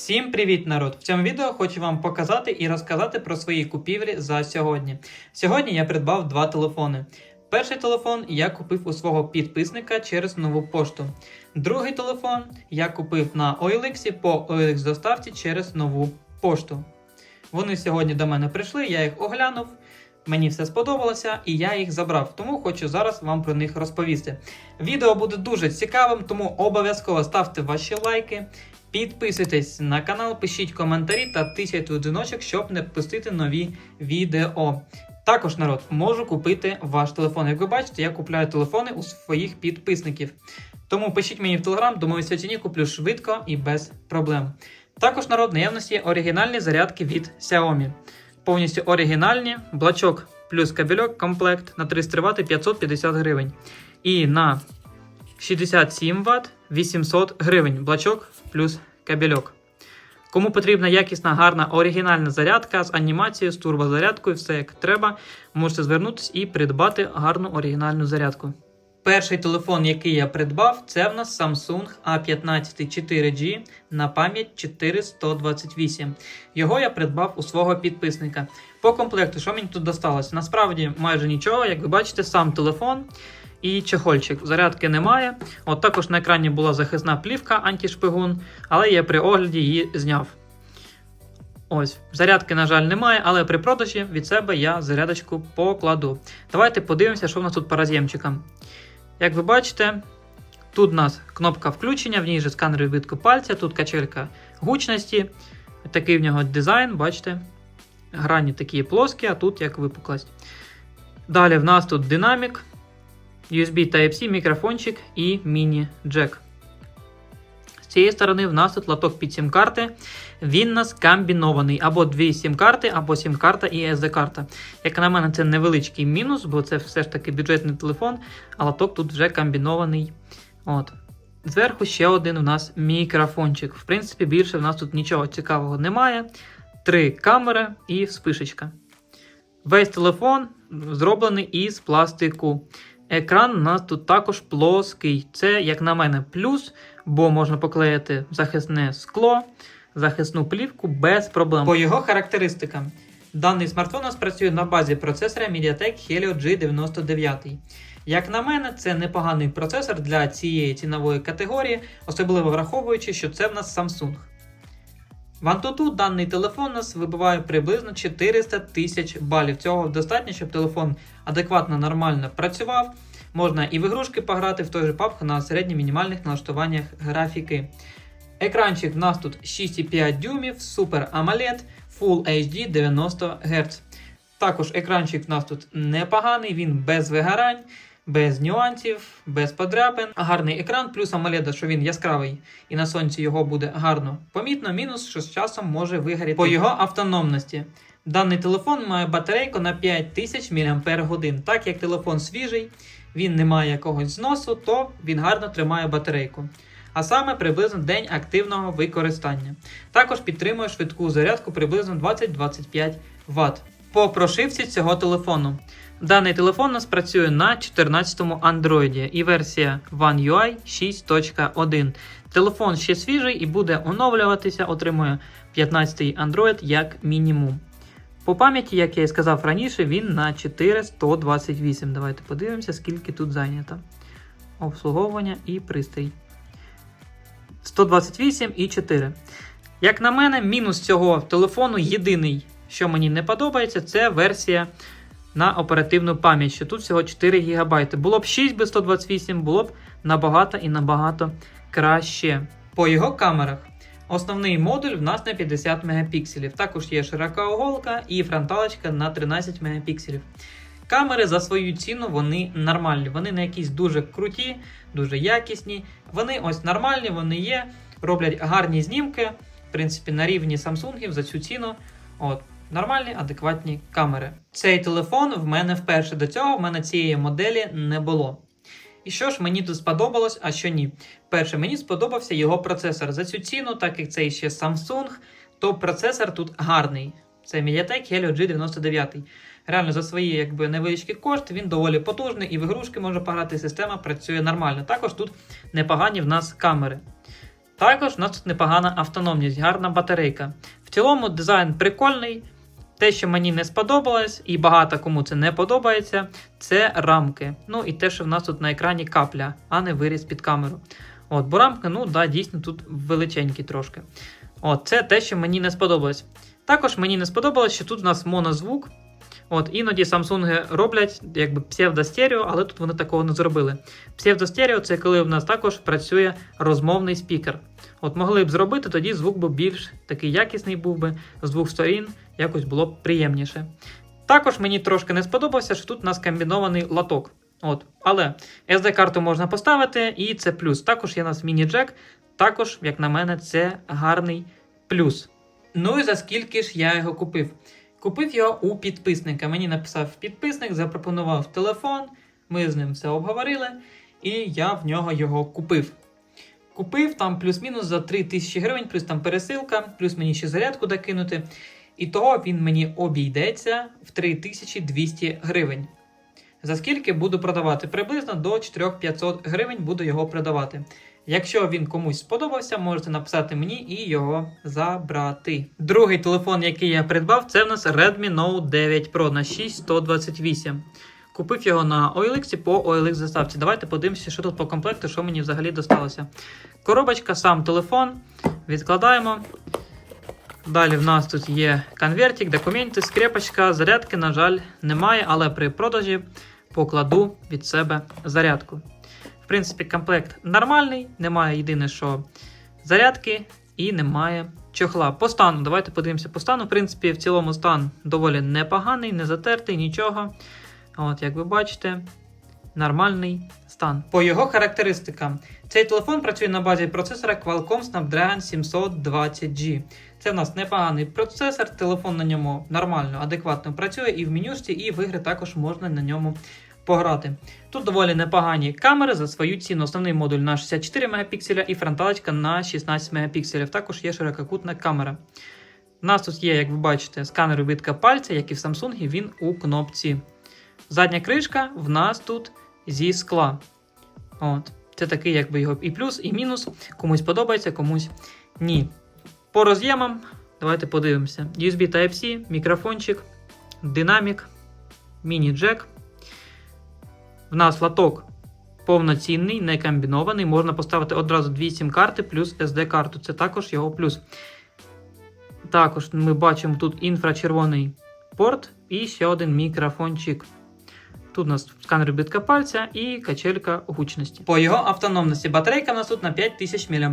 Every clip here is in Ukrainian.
Всім привіт, народ! В цьому відео хочу вам показати і розказати про свої купівлі за сьогодні. Сьогодні я придбав два телефони. Перший телефон я купив у свого підписника через нову пошту. Другий телефон я купив на OLX по OLX доставці через нову пошту. Вони сьогодні до мене прийшли, я їх оглянув. Мені все сподобалося і я їх забрав, тому хочу зараз вам про них розповісти. Відео буде дуже цікавим, тому обов'язково ставте ваші лайки, підписуйтесь на канал, пишіть коментарі та тисяйте дзвіночок, щоб не пропустити нові відео. Також народ можу купити ваш телефон. Як ви бачите, я купляю телефони у своїх підписників. Тому пишіть мені в телеграм, домовився ціні, куплю швидко і без проблем. Також народ наявності є оригінальні зарядки від Xiaomi. Повністю оригінальні, блачок плюс кабельок, комплект на 300 Вт 550 гривень. І на 67 Вт 800 гривень. Блачок плюс кабельок. Кому потрібна якісна, гарна оригінальна зарядка з анімацією, з турбозарядкою, все як треба, можете звернутися і придбати гарну оригінальну зарядку. Перший телефон, який я придбав, це в нас Samsung A15 4G на пам'ять 4128. Його я придбав у свого підписника. По комплекту, що мені тут досталось? Насправді майже нічого, як ви бачите, сам телефон і чехольчик. Зарядки немає. От також на екрані була захисна плівка антишпигун, але я при огляді її зняв. Ось, зарядки, на жаль, немає, але при продажі від себе я зарядочку покладу. Давайте подивимося, що в нас тут по роз'ємчикам. Як ви бачите, тут у нас кнопка включення, в ній же сканер відбитку пальця, тут качелька гучності. Такий в нього дизайн, бачите. Грані такі плоскі, а тут як випуклость. Далі в нас тут динамік, USB Type-C, мікрофончик і міні-джек. З цієї сторони в нас тут лоток під сім-карти. Він у нас комбінований. Або дві сім-карти, або сім-карта і SD-карта. Як на мене, це невеличкий мінус, бо це все ж таки бюджетний телефон, а лоток тут вже комбінований. От. Зверху ще один у нас мікрофончик. В принципі, більше в нас тут нічого цікавого немає. Три камери і спишечка. Весь телефон зроблений із пластику. Екран у нас тут також плоский. Це, як на мене, плюс, бо можна поклеїти захисне скло, захисну плівку без проблем. По його характеристикам. Даний смартфон у нас працює на базі процесора MediaTek Helio G99. Як на мене, це непоганий процесор для цієї цінової категорії, особливо враховуючи, що це в нас Samsung. В Antutu даний телефон у нас вибиває приблизно 400 тисяч балів. Цього достатньо, щоб телефон адекватно нормально працював. Можна і в ігрушки пограти в той же PUBG на середньо-мінімальних налаштуваннях графіки. Екранчик в нас тут 6,5 дюймів, Super AMOLED, Full HD 90 Гц. Також екранчик в нас тут непоганий, він без вигорань, без нюансів, без подряпин. Гарний екран, плюс AMOLED, що він яскравий і на сонці його буде гарно помітно. Мінус, що з часом може вигоріти по його автономності. Даний телефон має батарейку на 5000 мАч. Так як телефон свіжий, він не має якогось зносу, то він гарно тримає батарейку. А саме приблизно день активного використання. Також підтримує швидку зарядку приблизно 20-25 Вт. По прошивці цього телефону. Даний телефон у нас працює на 14-му Android і версія One UI 6.1. Телефон ще свіжий і буде оновлюватися, отримує 15-й Android як мінімум. По пам'яті, як я і сказав раніше, він на 4128. Давайте подивимося, скільки тут зайнято. Обслуговування і пристрій. 128 і 4. Як на мене, мінус цього телефону єдиний, що мені не подобається, це версія на оперативну пам'ять, що тут всього 4 ГБ. Було б 6 без 128, було б набагато і набагато краще. По його камерах. Основний модуль в нас на 50 Мп. Також є широка оголка і фронталочка на 13 Мп. Камери за свою ціну вони нормальні. Вони не якісь дуже круті, дуже якісні. Вони ось нормальні, вони є, роблять гарні знімки. В принципі, на рівні Samsung за цю ціну. От, Нормальні, адекватні камери. Цей телефон в мене вперше до цього, в мене цієї моделі не було. І що ж мені тут сподобалось, а що ні? Перше, мені сподобався його процесор. За цю ціну, так як це ще Samsung, то процесор тут гарний. Це MediaTek Helio G99. Реально за свої якби, невеличкі кошти він доволі потужний і в ігрушки може пограти, система працює нормально. Також тут непогані в нас камери. Також у нас тут непогана автономність, гарна батарейка. В цілому дизайн прикольний. Те, що мені не сподобалось, і багато кому це не подобається, це рамки. Ну і те, що в нас тут на екрані капля, а не виріз під камеру. От, бо рамки, ну да, дійсно тут величенькі трошки. От, це те, що мені не сподобалось. Також мені не сподобалось, що тут у нас монозвук. От, іноді Samsung роблять якби псевдостерео, але тут вони такого не зробили. Псевдостерео це коли в нас також працює розмовний спікер. От могли б зробити, тоді звук би більш такий якісний був би з двох сторін, якось було б приємніше. Також мені трошки не сподобався, що тут у нас комбінований лоток. От. Але SD-карту можна поставити, і це плюс. Також є у нас міні-джек. Також, як на мене, це гарний плюс. Ну і за скільки ж я його купив? Купив його у підписника. Мені написав підписник, запропонував телефон, ми з ним все обговорили, і я в нього його купив. Купив там плюс-мінус за 3 тисячі гривень, плюс там пересилка, плюс мені ще зарядку докинути. І того він мені обійдеться в 3200 гривень. За скільки буду продавати? Приблизно до 4500 гривень буду його продавати. Якщо він комусь сподобався, можете написати мені і його забрати. Другий телефон, який я придбав, це в нас Redmi Note 9 Pro на 6128. Купив його на OLX по OLX заставці. Давайте подивимося, що тут по комплекту, що мені взагалі досталося. Коробочка, сам телефон. Відкладаємо. Далі в нас тут є конвертик, документи, скрепочка, зарядки, на жаль, немає, але при продажі покладу від себе зарядку. Принципі, комплект нормальний, немає єдине, що зарядки і немає чохла. По стану, давайте подивимося по стану. В принципі, в цілому стан доволі непоганий, не затертий, нічого. От, як ви бачите, нормальний стан. По його характеристикам, цей телефон працює на базі процесора Qualcomm Snapdragon 720G. Це в нас непоганий процесор, телефон на ньому нормально, адекватно працює і в менюшці, і в ігри також можна на ньому пограти. Тут доволі непогані камери за свою ціну. Основний модуль на 64 Мп і фронталочка на 16 Мп. Також є ширококутна камера. У нас тут є, як ви бачите, сканер відбитка пальця, як і в Samsung, він у кнопці. Задня кришка в нас тут зі скла. От. Це такий, якби його і плюс, і мінус. Комусь подобається, комусь ні. По роз'ємам, давайте подивимося: USB Type-C, мікрофончик, динамік, міні-джек. В нас лоток повноцінний, не комбінований. Можна поставити одразу дві сім-карти плюс SD-карту. Це також його плюс. Також ми бачимо тут інфрачервоний порт і ще один мікрофончик. Тут у нас сканер відбитка пальця і качелька гучності. По його автономності батарейка в нас тут на 5000 мАч.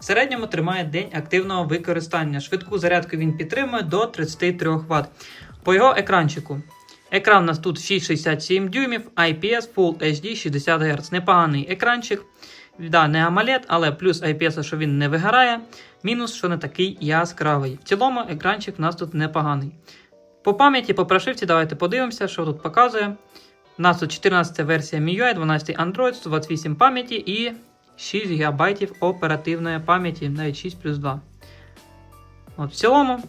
В середньому тримає день активного використання. Швидку зарядку він підтримує до 33 Вт. По його екранчику. Екран у нас тут 6,67 дюймів, IPS Full HD 60 Гц. Непоганий екранчик. Да, не AMOLED, але плюс IPS, що він не вигорає. Мінус, що не такий яскравий. В цілому екранчик у нас тут непоганий. По пам'яті, по прошивці, давайте подивимося, що тут показує. У нас тут 14 версія MIUI, 12 Android, 128 пам'яті і 6 ГБ оперативної пам'яті, навіть 6 плюс 2. От В цілому,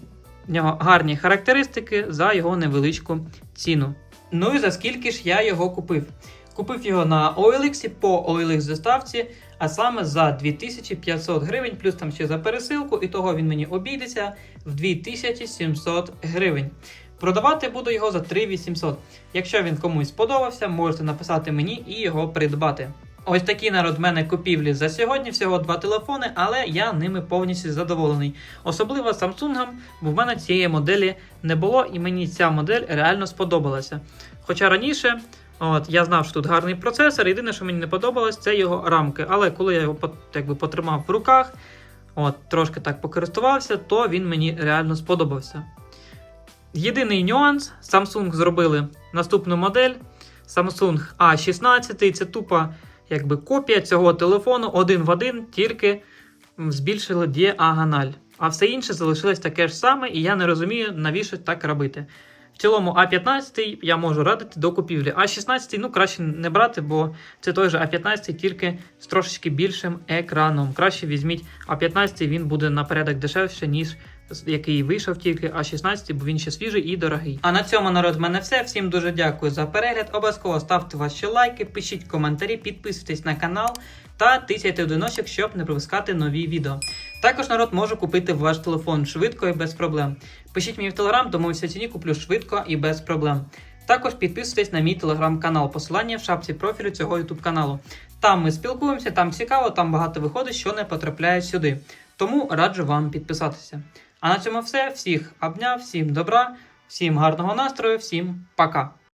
в нього гарні характеристики за його невеличку ціну. Ну і за скільки ж я його купив? Купив його на OLX по OLX заставці, а саме за 2500 гривень, плюс там ще за пересилку, і того він мені обійдеться в 2700 гривень. Продавати буду його за 3800. Якщо він комусь сподобався, можете написати мені і його придбати. Ось такі народ в мене купівлі за сьогодні. Всього два телефони, але я ними повністю задоволений. Особливо Samsung, бо в мене цієї моделі не було, і мені ця модель реально сподобалася. Хоча раніше. От, Я знав, що тут гарний процесор. Єдине, що мені не подобалось, це його рамки. Але коли я його якби, потримав в руках, от, трошки так покористувався, то він мені реально сподобався. Єдиний нюанс: Samsung зробили наступну модель Samsung A16. Це тупо якби, копія цього телефону один в один, тільки збільшили діагональ. А все інше залишилось таке ж саме, і я не розумію, навіщо так робити. В цілому А15 я можу радити до купівлі. А16 ну краще не брати, бо це той же А15, тільки з трошечки більшим екраном. Краще візьміть А15, він буде на порядок дешевше, ніж який вийшов тільки А16, бо він ще свіжий і дорогий. А на цьому народ в мене все. Всім дуже дякую за перегляд. Обов'язково ставте ваші лайки, пишіть коментарі, підписуйтесь на канал та тисяйте в доносик, щоб не пропускати нові відео. Також народ може купити ваш телефон швидко і без проблем. Пишіть мені в телеграм, домовився ціні, куплю швидко і без проблем. Також підписуйтесь на мій телеграм-канал, посилання в шапці профілю цього ютуб каналу. Там ми спілкуємося, там цікаво, там багато виходить, що не потрапляє сюди. Тому раджу вам підписатися. А на цьому все. Всіх обняв, всім добра, всім гарного настрою, всім пока.